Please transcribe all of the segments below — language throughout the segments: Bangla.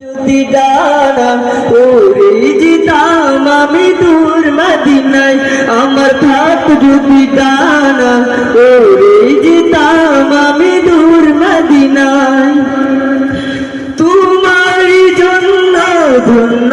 যদি ডানা ওরে যেতাম আমি দূর মদিনায়, আমার থাক যদি ডানা ওরে যেতাম আমি দূর মদিনায়। তোমার জন্য ধন্য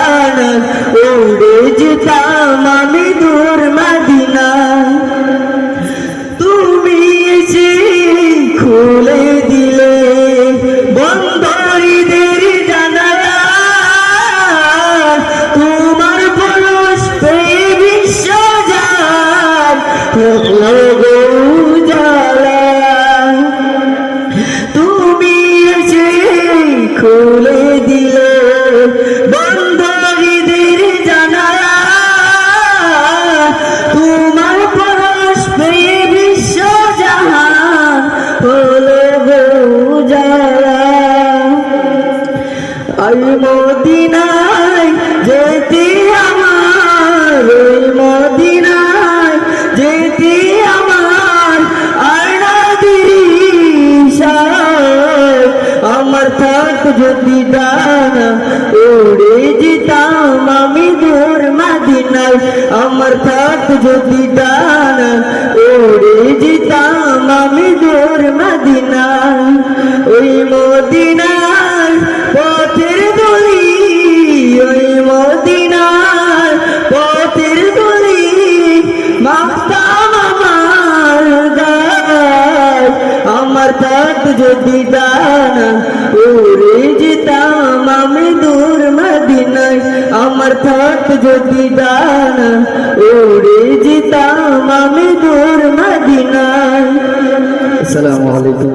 খুলে দিলে বন্দরীদের জানালা তোমার পরশ পেয়ে বিশ্ব জাহান, হলো যারা। ওই মদিনায় যেতে আমার মদিনায় যেতে যদি ডানা ওরে যেতাম আমি দূর মদিনায়। আমার থাক যদি ডানা ওরে যেতাম আমি দূর মদিনায়। ওই মদিনায় পথের দলি ওই মদিনার পথের দলি মাখতাম আমার তাক যদি ডানা ওরে যেতাম আমি দূর মদিনায় আমার থাক যদি ডানা ওরে যেতাম আমি দূর মদিনায় আসসালামু আলাইকুম